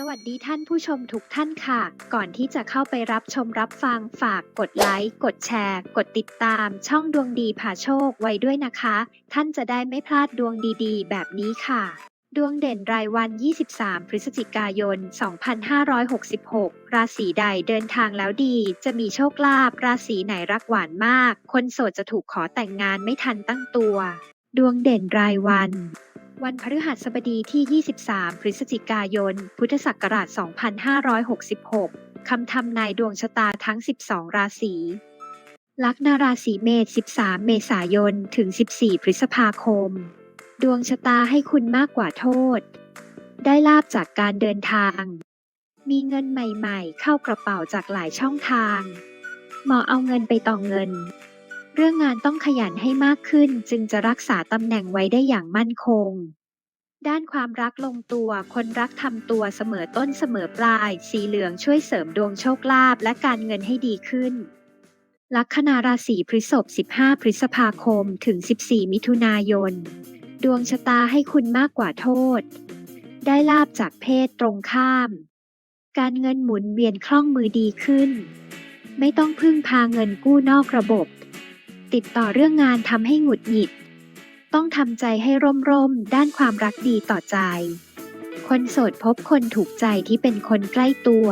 สวัสดีท่านผู้ชมทุกท่านค่ะ ก่อนที่จะเข้าไปรับชมรับฟังฝากกดไลค์ กดแชร์ กดติดตาม ช่องดวงดีผ่าโชคไว้ด้วยนะคะ ท่านจะได้ไม่พลาดดวงดีๆ แบบนี้ค่ะ ดวงเด่นรายวัน 23 พฤศจิกายน 2566 ราศีใดเดินทางแล้วดี จะมีโชคลาภ ราศีไหนรักหวานมาก คนโสดจะถูกขอแต่งงานไม่ทันตั้งตัว ดวงเด่นรายวัน วันพฤหัสบดีที่ 23 พฤศจิกายน พุทธศักราช 2566 คำทำนายดวงชะตาทั้ง 12 ราศี ลัคนาราศีเมษ 13 เมษายน ถึง 14 พฤษภาคม ดวงชะตาให้คุณมากกว่าโทษ ได้ลาบจากการเดินทาง มีเงินใหม่ ๆ เข้ากระเป๋าจากหลายช่องทาง เหมาะเอาเงินไปต่อเงิน เรื่องงานต้องขยันให้มากขึ้นจึงจะรักษาตำแหน่งไว้ได้อย่างมั่นคง ด้านความรักลงตัว คนรักทำตัวเสมอต้นเสมอปลาย สีเหลืองช่วยเสริมดวงโชคลาภและการเงินให้ดีขึ้น ลัคนาราศีพฤษภ 15 พฤษภาคม ถึง 14 มิถุนายน ดวงชะตาให้คุณมากกว่าโทษ ได้ลาบจากเพศตรงข้าม การเงินหมุนเวียนคล่องมือดีขึ้น ไม่ต้องพึ่งพาเงินกู้นอกระบบ ติดต่อเรื่องงานทำให้หงุดหงิด ต้องทำใจให้ร่มๆ ด้านความรักดีต่อใจ คนโสดพบคนถูกใจที่เป็นคนใกล้ตัว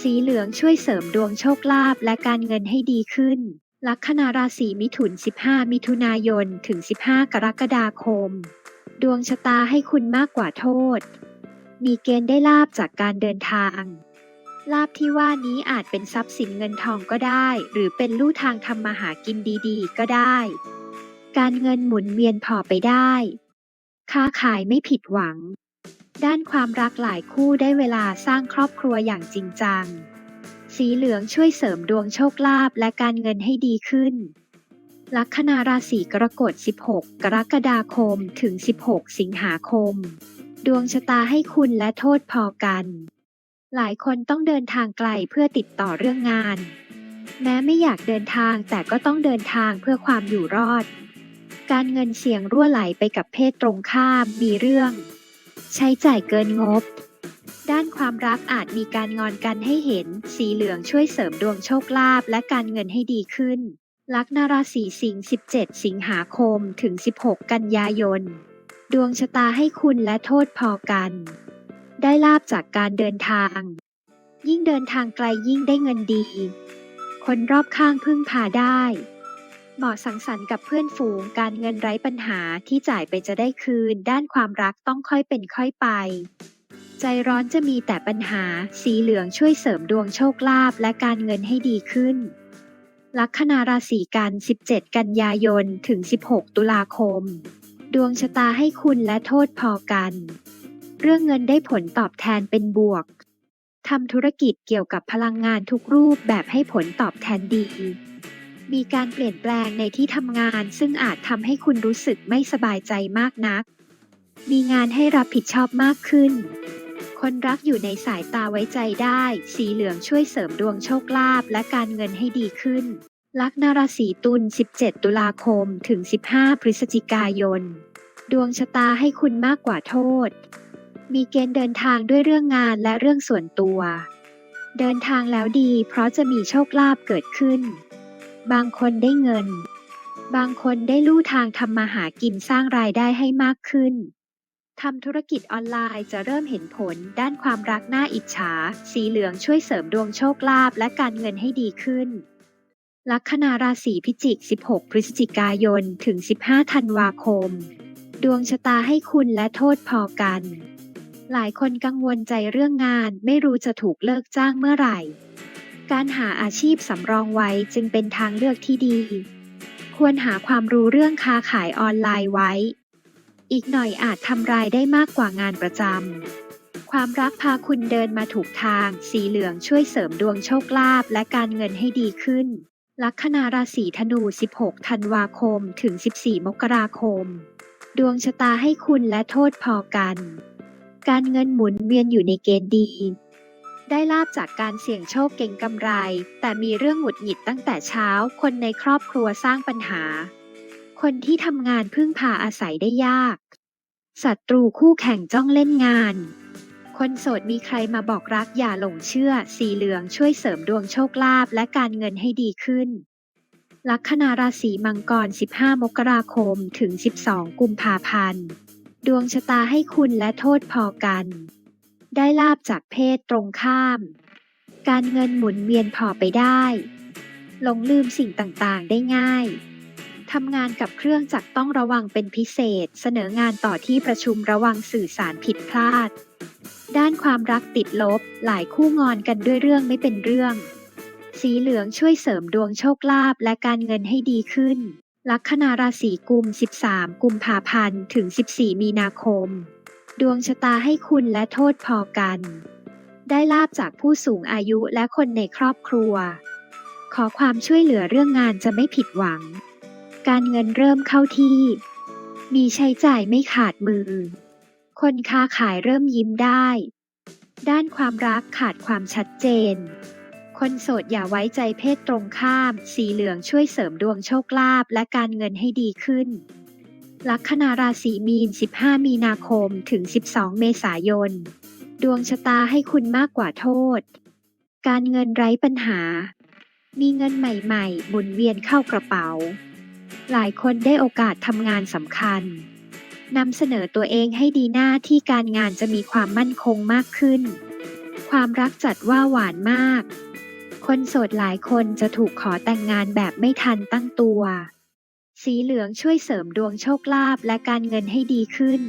สีเหลืองช่วยเสริมดวงโชคลาภและการเงินให้ดีขึ้น ลัคนาราศีมิถุน 15 มิถุนายน ถึง 15 กรกฎาคม ดวงชะตาให้คุณมากกว่าโทษ มีเกณฑ์ได้ลาบจากการเดินทาง ลาบที่ว่านี้อาจเป็นทรัพย์สินเงินทองก็ได้ หรือเป็นลู่ทางทำมาหากินดีๆ ก็ได้ การเงินหมุนเวียนพอไปได้ ค้าขายไม่ผิดหวัง ด้านความรักหลายคู่ได้เวลาสร้างครอบครัวอย่างจริงจัง สีเหลืองช่วยเสริมดวงโชคลาภและการเงินให้ดีขึ้น ลัคนาราศีกรกฎ 16 กรกฎาคมถึง 16 สิงหาคม ดวงชะตาให้คุณและโทษพอกัน หลายคนต้องเดินทางไกลเพื่อติดต่อเรื่องงาน แม้ไม่อยากเดินทางแต่ก็ต้องเดินทางเพื่อความอยู่รอด การเงินเสี่ยงรั่วไหลไปกับเพศตรงข้ามมีเรื่อง ใช้จ่ายเกินงบ ด้านความรักอาจมีการงอนกันให้เห็น สีเหลืองช่วยเสริมดวงโชคลาภและการเงินให้ดีขึ้น ลัคนาราศีสิงห์17 สิงหาคมถึง 16 กันยายน ดวงชะตาให้คุณและโทษพอกัน ได้ลาบจากการเดินทาง ยิ่งเดินทางไกลยิ่งได้เงินดี คนรอบข้างพึ่งพาได้ เหมาะสังสรรค์กับเพื่อนฝูงการเงินไร้ปัญหาที่จ่ายไปจะได้คืน ด้านความรักต้องค่อยเป็นค่อยไป ใจร้อนจะมีแต่ปัญหา สีเหลืองช่วยเสริมดวงโชคลาภและการเงินให้ดีขึ้น ลัคนาราศีกัน 17 กันยายน ถึง 16 ตุลาคม ดวงชะตาให้คุณและโทษพอกัน เรื่องเงินได้ผลตอบแทนเป็นบวก ทำธุรกิจเกี่ยวกับพลังงานทุกรูปแบบให้ผลตอบแทนดี มีการเปลี่ยนแปลงในที่ทำงานซึ่งอาจทำให้คุณรู้สึกไม่สบายใจมากนัก มีงานให้รับผิดชอบมากขึ้น คนรักอยู่ในสายตาไว้ใจได้ สีเหลืองช่วยเสริมดวงโชคลาภและการเงินให้ดีขึ้น ลัคนาราศีตุล 17 ตุลาคม ถึง 15 พฤศจิกายน ดวงชะตาให้คุณมากกว่าโทษ มีเกณฑ์เดินทางด้วยเรื่องงานและเรื่องส่วนตัว เดินทางแล้วดีเพราะจะมีโชคลาภเกิดขึ้น บางคนได้เงิน บางคนได้ลู่ทางทำมาหากินสร้างรายได้ให้มากขึ้นทำธุรกิจออนไลน์จะเริ่มเห็นผลด้านความรักหน่าอิจฉา สีเหลืองช่วยเสริมดวงโชคลาภและการเงินให้ดีขึ้น ลัคนาราศีพิจิก 16 พฤศจิกายน ถึง 15 ธันวาคม ดวงชะตาให้คุณและโทษพอกัน หลายคนกังวลใจเรื่องงานไม่รู้จะถูกเลิกจ้างเมื่อไหร่ การหาอาชีพสำรองไว้จึงเป็นทางเลือกที่ดี ควรหาความรู้เรื่องค้าขายออนไลน์ไว้ อีกหน่อยอาจทำรายได้มากกว่างานประจำ ความรักพาคุณเดินมาถูกทาง สีเหลืองช่วยเสริมดวงโชคลาภและการเงินให้ดีขึ้น ลัคนาราศีธนู 16 ธันวาคม ถึง 14 มกราคม ดวงชะตาให้คุณและโทษพอกัน การเงินหมุนเวียนอยู่ในเกณฑ์ดี ได้ลาบจากการเสี่ยงโชคเก่งกำไร แต่มีเรื่องหงุดหงิดตั้งแต่เช้า คนในครอบครัวสร้างปัญหา คนที่ทำงานพึ่งพาอาศัยได้ยาก ศัตรูคู่แข่งจ้องเล่นงานคคนโสดมีใครมาบอกรักอย่าหลงเชื่อ สีเหลืองช่วยเสริมดวงโชคลาภและการเงินให้ดีขึ้นลัคนาราศีมังกร 15 มกราคม ถึง 12 กุมภาพันธ์ ดวงชะตาให้คุณและโทษพอกัน ได้ลาบจากเพศตรงข้าม การเงินหมุนเวียนพอไปได้หลงลืมสิ่งต่างๆ ได้ง่าย ทำงานกับเครื่องจักรต้องระวังเป็นพิเศษ เสนองานต่อที่ประชุมระวังสื่อสารผิดพลาด ด้านความรักติดลบ หลายคู่งอนกันด้วยเรื่องไม่เป็นเรื่อง สีเหลืองช่วยเสริมดวงโชคลาภและการเงินให้ดีขึ้น ลัคนาราศีกุม 13 กุมภาพันธ์ ถึง 14 มีนาคม ดวงชะตาให้คุณและโทษพอกัน ได้ลาบจากผู้สูงอายุและคนในครอบครัว ขอความช่วยเหลือเรื่องงานจะไม่ผิดหวัง การเงินเริ่มเข้าที่ มีใช้จ่ายไม่ขาดมือ คนค้าขายเริ่มยิ้มได้ ด้านความรักขาดความชัดเจน คนโสดอย่าไว้ใจเพศตรงข้าม สีเหลืองช่วยเสริมดวงโชคลาภและการเงินให้ดีขึ้น ลัคนาราศีมีน 15 มีนาคมถึง 12 เมษายน ดวงชะตาให้คุณมากกว่าโทษ การเงินไร้ปัญหา มีเงินใหม่ๆหมุนเวียนเข้ากระเป๋า หลายคนได้โอกาสทำงานสำคัญนำเสนอตัวเองให้ดีหน้าที่การงานจะมีความมั่นคงมากขึ้น ความรักจัดว่าหวานมาก คนโสดหลายคนจะถูกขอแต่งงานแบบไม่ทันตั้งตัว สีเหลืองช่วยเสริมดวงโชคลาภและการเงินให้ดีขึ้น